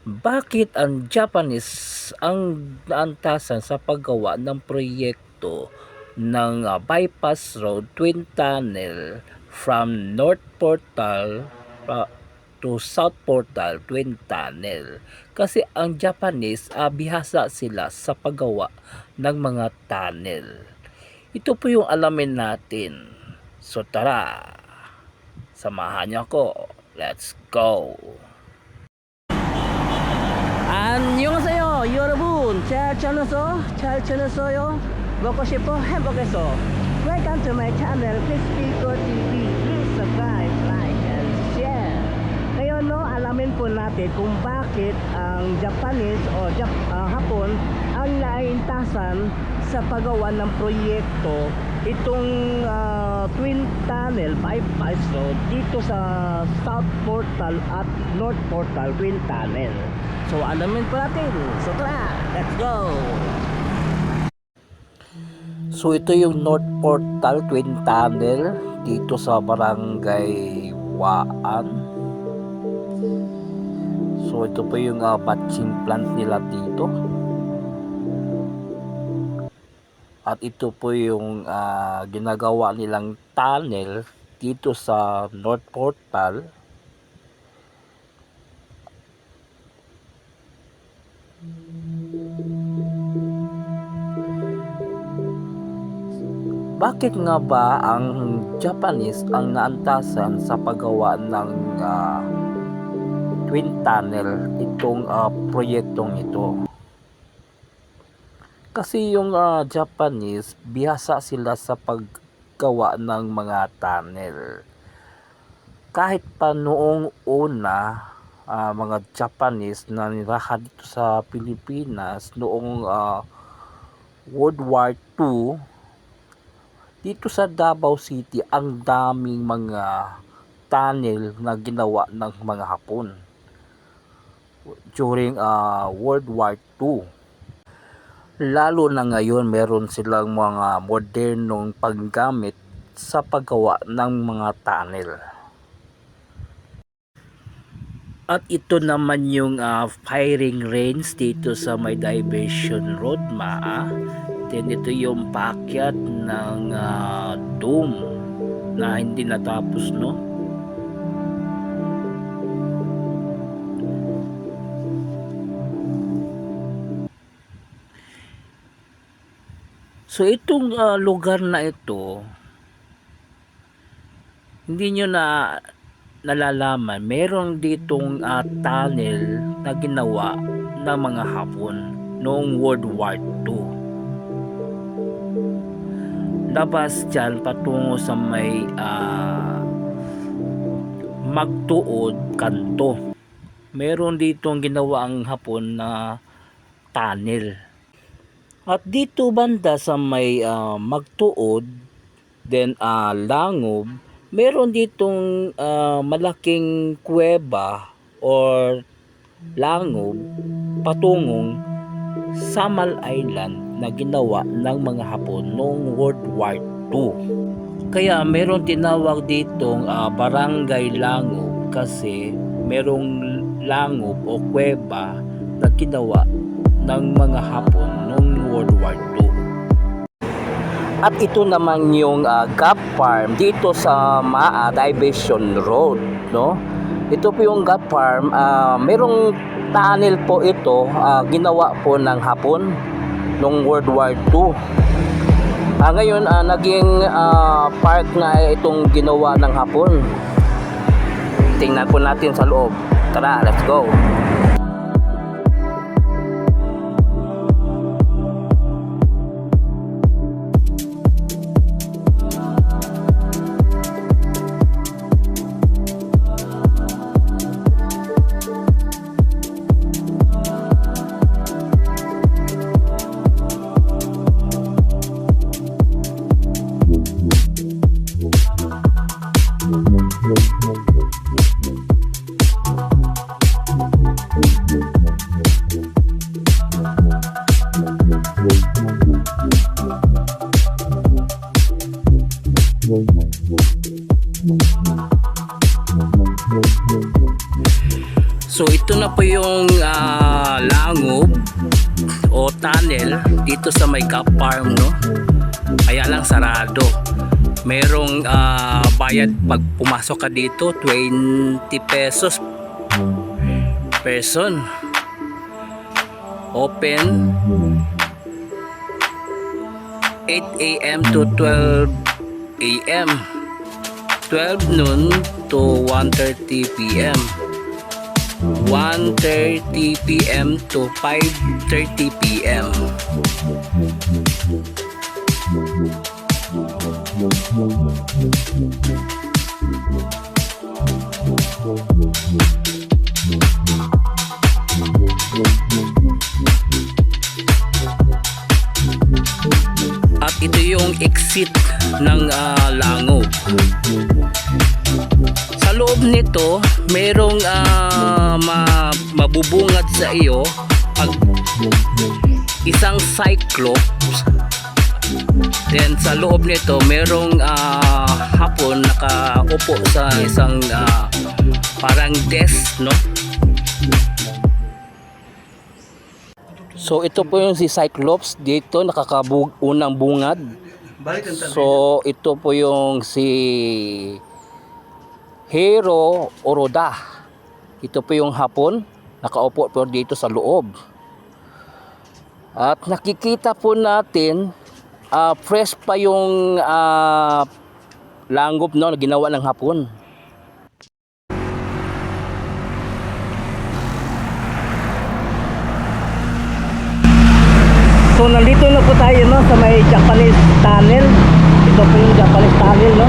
Bakit ang Japanese ang naantasan sa paggawa ng proyekto ng ah, bypass road twin tunnel from North Portal pa- to South Portal twin tunnel? Kasi ang Japanese ah, bihasa sila sa paggawa ng mga tunnel. Ito po yung alamin natin. So tara, samahan niyo ako. Let's go! 안녕하세요 여러분 잘 지냈어? 잘 지냈어요? 먹고 싶어 행복했어 Welcome to my channel Crispy TV Please subscribe, like, and share Ngayon no, alamin po natin kung bakit ang Japanese o Jap ah, Hapon ang naiintasan sa paggawa ng proyekto itong ah, Twin Tunnel Bypass Road dito sa South Portal at North Portal Twin Tunnel So alamin po natin. So tara, let's go! So ito yung North Portal Twin Tunnel dito sa Barangay Waan. So ito po yung uh, batching plant nila dito. At ito po yung ah, ginagawa nilang tunnel dito sa North Portal. Bakit nga ba ang Japanese ang naantasan sa paggawa ng ah, twin tunnel itong ah, proyektong ito? Kasi yung ah, Japanese, bihasa sila sa paggawa ng mga tunnel. Kahit pa noong una, ah, mga Japanese na nirahan dito sa Pilipinas noong ah, World War II, dito sa Davao City ang daming mga tunnel na ginawa ng mga Hapon during uh, World War II. Lalo na ngayon meron silang mga modernong paggamit sa paggawa ng mga tunnel. At ito naman yung ah, firing range dito sa may diversion road maa. Then ito yung paakyat ng ah, dome na hindi natapos no. So itong ah, lugar na ito hindi nyo na nalalaman. Meron ditong ah, tunnel na ginawa ng mga Hapon noong World War II labas dyan patungo sa may ah, magtuod kanto. Meron ditong ginawa ang hapon na tunnel. At dito banda sa may ah, magtuod then ah, langob meron ditong ah, malaking kuweba or langob patungong Samal Island na ginawa ng mga Hapon noong World War II. Kaya meron tinawag ditong ah, barangay langob kasi merong langob o kuweba na ginawa ng mga Hapon noong World War II. At ito naman yung ah, Gap Farm dito sa Maa Diversion Road, no? Ito po yung Gap Farm, ah, merong tunnel po ito, ah, ginawa po ng Hapon noong World War II. Ah, ngayon, ah, naging ah, park na itong ginawa ng Hapon. Tingnan po natin sa loob. Tara, let's go. So ito na po yung uh, langob o tunnel dito sa may Gap Farm no. Kaya lang sarado. Merong ah, bayad pag pumasok ka dito 20 pesos person. Open 8 a.m. to 12 a.m. 12 noon to 1.30 p.m. 1.30 p.m. to 5.30 p.m. At ito yung exit ng ah, Langob. Sa loob nito, merong ah, ma- mabubungad sa iyo pag isang cyclops. Then sa loob nito, merong ah, hapon nakaupo sa isang ah, parang desk, no? So ito po yung si Cyclops dito nakakabug unang bungad. So ito po yung si Hero Oroda. Ito po yung hapon nakaupo po dito sa loob. At nakikita po natin ah, fresh pa yung ah, langob no na ginawa ng hapon. So nandito na po tayo no sa may Japanese tunnel. Ito po yung Japanese tunnel no.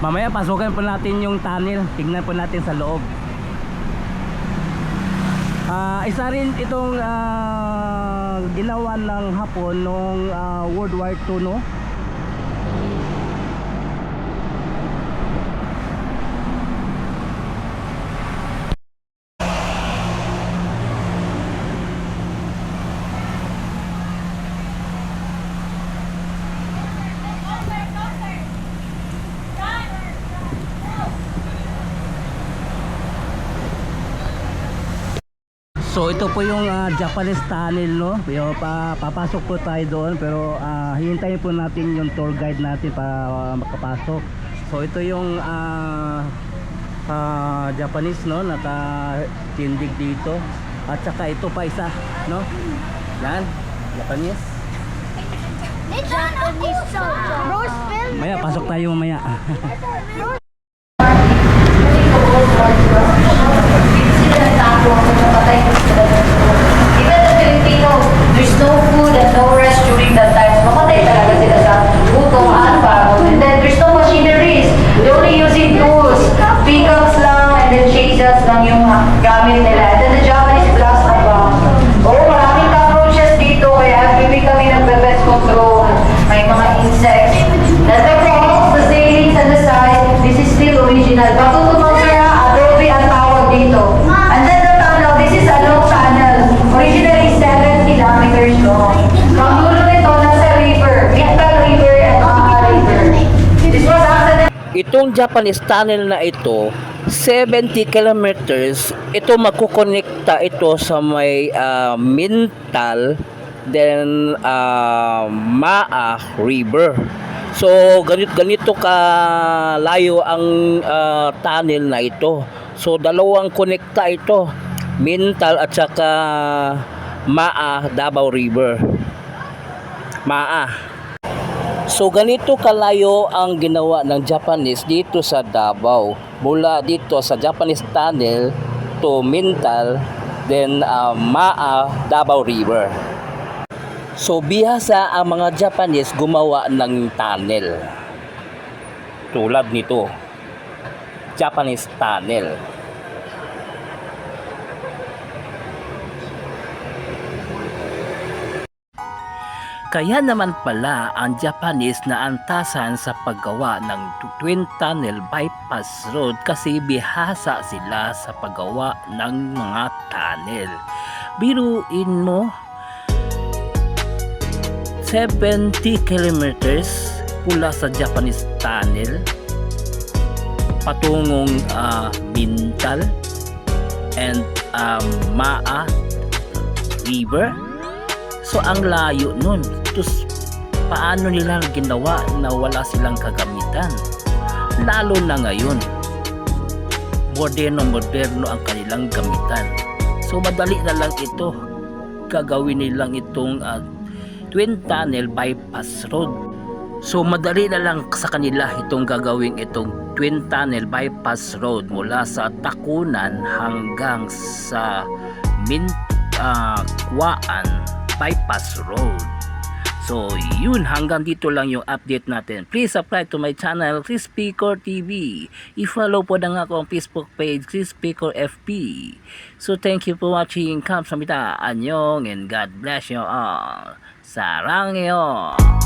Mamaya pasukan po natin yung tunnel. Tingnan po natin sa loob. Ah, isa rin itong ah, ginawa ng Hapon nung ah, World War II no. So ito po yung ah, Japanese tunnel no. Yung pa, papasok po tayo doon pero ah, hihintayin po natin yung tour guide natin para ah, makapasok. So ito yung ah, ah, Japanese no nakatindig dito. At saka ito pa isa no. Yan, Japanese. Japanese Rose film. Maya pasok tayo mamaya. Itong Japanese tunnel na ito, 70 kilometers, ito makukonekta ito sa may ah, Mintal, then ah, Maa River. So, ganito, ganito ka layo ang ah, tunnel na ito. So, dalawang konekta ito, Mintal at saka Maa Davao River. Maa. So ganito kalayo ang ginawa ng Japanese dito sa Davao. Mula dito sa Japanese Tunnel to Mintal, then uh, Maa Davao River. So bihasa ang mga Japanese gumawa ng tunnel. Tulad nito. Japanese Tunnel. Kaya naman pala ang Japanese na antasan sa paggawa ng Twin Tunnel Bypass Road kasi bihasa sila sa paggawa ng mga tunnel. Biruin mo, 70 kilometers pula sa Japanese Tunnel patungong ah, Bintal and um, Maa River. So ang layo nun. Tapos paano nila ginawa na wala silang kagamitan? Lalo na ngayon. Moderno-moderno ang kanilang gamitan. So madali na lang ito. Gagawin nilang itong ah, Twin Tunnel Bypass Road. So madali na lang sa kanila itong gagawin itong Twin Tunnel Bypass Road mula sa Takunan hanggang sa Min ah, Kuwaan Bypass Road. So yun hanggang dito lang yung update natin. Please subscribe to my channel Chris Picor TV. I-follow po na nga ako ang Facebook page Chris Picor FB. So thank you for watching. Kamsahamnida. Anyong and God bless you all. Sarangyo.